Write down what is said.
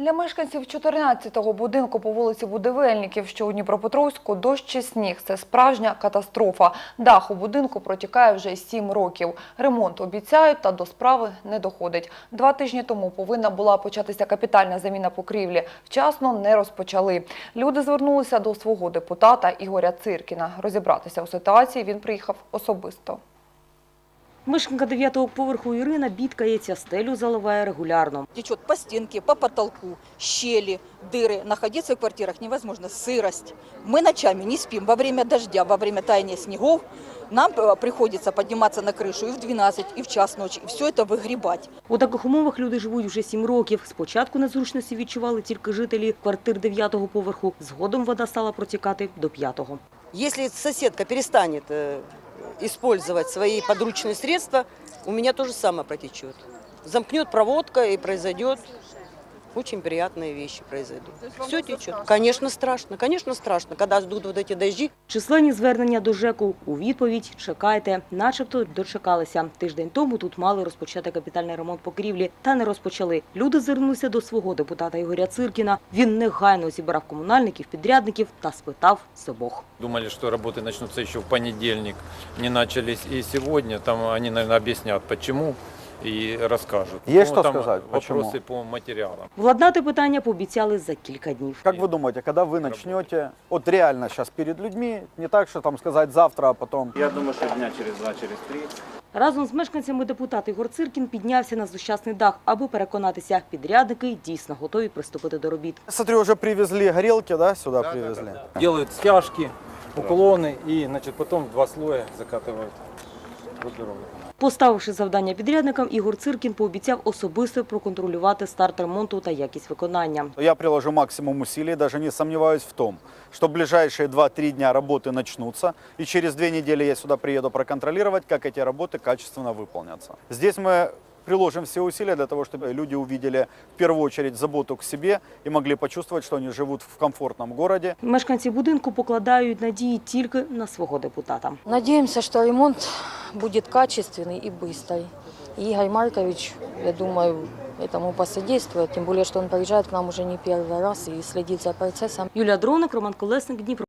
Для мешканців 14-го будинку по вулиці Будівельників, що у Дніпропетровську, дощ чи сніг – це справжня катастрофа. Дах у будинку протікає вже 7 років. Ремонт обіцяють, та до справи не доходить. Два тижні тому повинна була початися капітальна заміна покрівлі. Вчасно не розпочали. Люди звернулися до свого депутата Ігоря Циркіна. Розібратися у ситуації він приїхав особисто. Мешканка дев'ятого поверху Ірина бідкається, стелю заливає регулярно. течет по стенке, по потолку, щели, дыры. Находиться в квартирах невозможно, сырость. Мы ночами не спим. Во время дождя, во время таяния снегов нам э, приходится подниматься на крышу и в 12, и в час ночи, и все это выгребать. У таких умовах люди живуть вже сім років. Спочатку незручності відчували тільки жителі квартир дев'ятого поверху. Згодом вода стала протікати до п'ятого. Если соседка перестанет э, использовать свои подручные средства, у меня то же самое протечет. Замкнет проводка и произойдет очень приятные вещи произойдут. Все течет. Конечно, страшно, конечно, страшно, когда ждут вот эти дожди. Численні звернення до ЖЕКу. У відповідь чекайте. Начебто дочекалися. Тиждень тому тут мали розпочати капітальний ремонт покрівлі, та не розпочали. Люди звернулися до свого депутата Ігоря Циркіна. Він негайно зібрав комунальників, підрядників та спитав з обох. Думали, что работы начнутся еще в понедельник. Не начались и сегодня. Там они, наверное, объяснят, почему и расскажут. Есть что там сказать, Вопросы почему? по материалам. Владнати питання пообіцяли за кілька днів. Как вы думаете, когда вы начнете, вот реально сейчас перед людьми, не так, что там сказать завтра, а потом Я думаю, що дня через два, через три. Разом з мешканцями депутат Ігор Циркін піднявся на злощасний дах, аби переконатися, підрядники дійсно готові приступити до робіт. Смотрю, уже привезли горелки, да, сюда привезли? делают стяжки, уклоны и значит, потом в два слоя закатывают группировку. Поставивши завдання підрядникам, Ігор Циркін пообіцяв особисто проконтролювати старт ремонту та якість виконання. Я приложу максимум усилий, даже не сомневаюсь в том, что в ближайшие 2-3 дня работы начнутся, и через две недели я сюда приеду проконтролировать, как эти работы качественно выполнятся. Здесь мы приложим все усилия для того, чтобы люди увидели в первую очередь заботу к себе и могли почувствовать, что они живут в комфортном городе, Мешканці будинку покладають надії тільки на свого депутата. Надеемся, что ремонт будет качественный и быстрый. И Игорь Маркович, я думаю, этому посодействует, тем более, что он приезжает к нам уже не первый раз и следит за процессом. Юлія Дроник, Роман Колесник, Дніпро.